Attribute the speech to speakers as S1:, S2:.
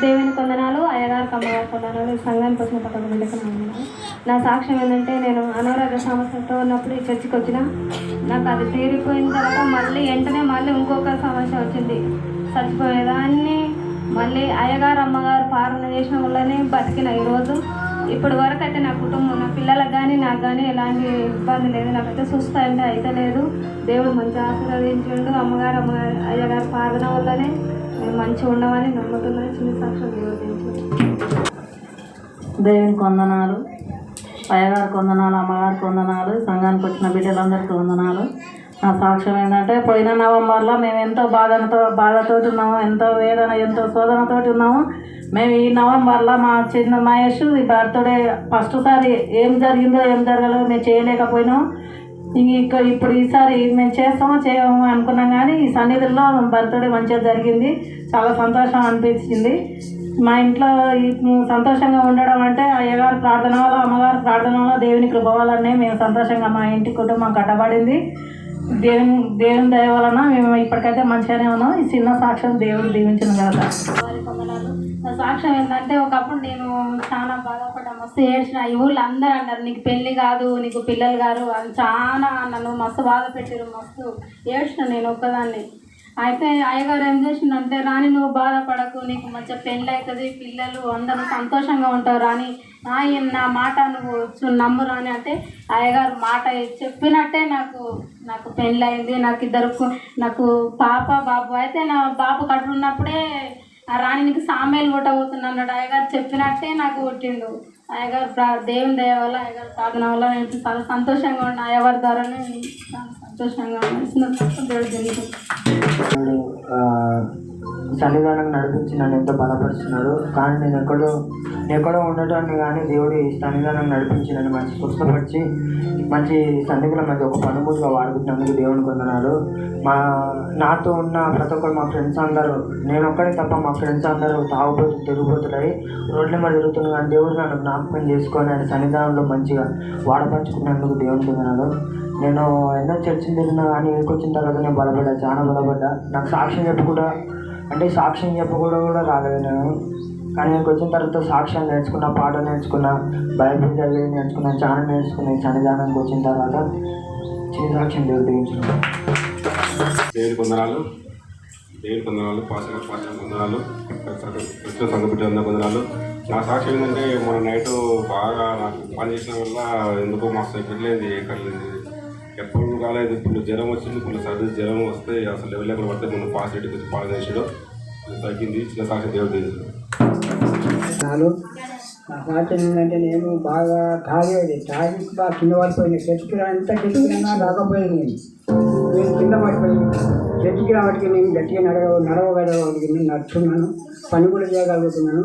S1: దేవుని కొందనాలు అయ్యగారు కమ్మగారు కొందనాలు ఈ సంఘానికి వచ్చిన పక్కన నా సాక్ష్యం ఏంటంటే నేను అనారోగ్య సమస్యతో ఉన్నప్పుడు ఈ చర్చికి వచ్చిన నాకు అది తీరిపోయిన తర్వాత మళ్ళీ వెంటనే మళ్ళీ ఇంకొక సమస్య వచ్చింది. చచ్చిపోయేదాన్ని మళ్ళీ అయ్యగారు అమ్మగారు పారణ చేసిన వల్లనే బతికిన ఈరోజు ఇప్పటి వరకు అయితే నా కుటుంబం నా పిల్లలకు కానీ నాకు కానీ ఎలాంటి ఇబ్బంది లేదు. నాకైతే సుస్థ అంటే అయితే లేదు. దేవుడు మంచి ఆశీర్వదించిండు. అమ్మగారు అమ్మగారు అయ్యగారు ప్రార్థన వల్లనే మేము మంచిగా ఉండమని నమ్ముతున్నాను. చిన్న సాక్షులు దేవుడు
S2: దేవుని కొందనాలు అయ్యగారికి వందనాలు అమ్మగారికి వందనాలు సంఘానికి వచ్చిన బిడ్డలందరికీ వందనాలు. నా సాక్ష్యం ఏంటంటే పోయిన నవంబర్లో మేము ఎంతో బాధనతో బాధతో ఉన్నాము ఎంతో వేదన ఎంతో శోధనతో ఉన్నాము. మేము ఈ నవంబర్లో మా చిన్న మహేష్ ఈ బర్త్డే ఫస్ట్ సారి ఏం జరిగిందో ఏం జరగలేదు మేము చేయలేకపోయినాం. ఇంకా ఇప్పుడు ఈసారి మేము చేస్తామో చేయము అనుకున్నాం కానీ ఈ సన్నిధిలో బర్త్డే మంచిగా జరిగింది. చాలా సంతోషం అనిపించింది. మా ఇంట్లో సంతోషంగా ఉండడం అంటే అయ్యగారి ప్రార్థన వల్ల అమ్మగారి ప్రార్థన వల్ల దేవుని కృప వల్లనే మేము సంతోషంగా మా ఇంటి కుటుంబం కట్టబడింది. దేవుని దేవుని దయ వలన మేము ఇప్పటికైతే మంచిగానే ఉన్నాం. ఈ చిన్న సాక్ష్యం దేవుడు దీవించిన కదా
S1: నా సాక్ష్యం ఏంటంటే ఒకప్పుడు నేను చాలా బాధపడ్డా మస్తు ఏడ్చిన ఈ ఊళ్ళో అందరూ అన్నారు నీకు పెళ్ళి కాదు నీకు పిల్లలు గారు అని చాలా నన్ను మస్తు బాధ పెట్టారు మస్తు ఏడ్చిన నేను ఒక్కదాన్ని. అయితే అయ్యగారు ఏం చేసిండంటే రాని నువ్వు బాధపడకు. నీకు మంచిగా పెళ్ళి అవుతుంది పిల్లలు అందరూ సంతోషంగా ఉంటారు రాని ఆయన నా మాట నువ్వు చు- అని అంటే అయ్యగారు మాట చెప్పినట్టే నాకు నాకు పెళ్ళయింది నాకు ఇద్దరు నాకు పాప బాబు. అయితే నా బాబు కట్టున్నప్పుడే ఆ రాణినికి నీకు సామేలు కొట్టబోతున్నా అన్నాడు. అయ్యగారు చెప్పినట్టే నాకు కొట్టిండు. అయ్యగారు ప్రా దేవుని దయ వల్ల అయ్యగారు ప్రార్థన వల్ల నేను చాలా సంతోషంగా ఉన్నాను అయ్యవారి ద్వారానే చాలా సంతోషంగా ఉన్నాను. దేవుడు
S3: సన్నిధానం నడిపించి నన్ను ఎంతో బలపరుస్తున్నాడు. కానీ నేను ఎక్కడో నేను ఎక్కడో ఉండటాన్ని కానీ దేవుడు ఈ సన్నిధానం నడిపించి నన్ను మంచి స్వస్థపరిచి మంచి సన్నిధిలో మంచి ఒక పనుమూలుగా వాడుకుంటున్నందుకు దేవుని కొందనాడు మా నాతో ఉన్న ప్రతి ఒక్కరు మా ఫ్రెండ్స్ అందరూ నేను ఒక్కడే తప్ప మా ఫ్రెండ్స్ అందరూ తాగుబోతు తిరుగుబోతున్నాయి రోడ్ల మీద తిరుగుతున్నా కానీ దేవుడు నన్ను జ్ఞాపకం చేసుకొని ఆయన సన్నిధానంలో మంచిగా వాడపరుచుకున్నందుకు దేవుని కొందనాడు నేను ఎన్నో చర్చలు తిరిగినా కానీ ఇక్కడికి వచ్చిన తర్వాత నేను బలపడ్డా చాలా బలపడ్డా. నాకు సాక్ష్యం కూడా అంటే సాక్ష్యం చెప్పకూడదు కూడా రాలేదు నేను కానీ నేను వచ్చిన తర్వాత సాక్ష్యం నేర్చుకున్న పాట నేర్చుకున్నా బైబిల్ చదివి నేర్చుకున్న చాలా నేర్చుకున్న సన్నిధానానికి వచ్చిన తర్వాత చిన్న సాక్ష్యం దేవుడు దిగించుకున్నాను
S4: దేవుని కొందనాలు దేవుని కొందనాలు పాస పాస కొందనాలు కృష్ణ సంఘ ఉన్న కొందనాలు నా సాక్షి ఏంటంటే మన నైట్ బాగా నాకు పని చేసిన వల్ల ఎందుకో మస్తు ఎక్కట్లేదు ఎక్కట్లేదు ఎప్పుడు రాలేదు ఇప్పుడు జ్వరం వచ్చింది ఇప్పుడు సర్ది జ్వరం వస్తే అసలు లెవెల్ ఎక్కడ పడితే మనం పాస్ రేట్ వచ్చి పాలన చేసాడు. తగ్గింది చిన్న సాక్షి దేవుడు దిగించాడు
S5: నాలు నా సాక్ష్యం ఏంటంటే నేను బాగా తాగేది. తాగి బాగా కింద పడిపోయింది. చెట్టుకి అంతా చెట్టుకున్నా రాకపోయింది నేను. కింద పడిపోయింది చెట్టుకి రావడానికి నేను గట్టిగా నడవ నడవగలగలిగింది నడుచున్నాను. పని కూడా చేయగలుగుతున్నాను.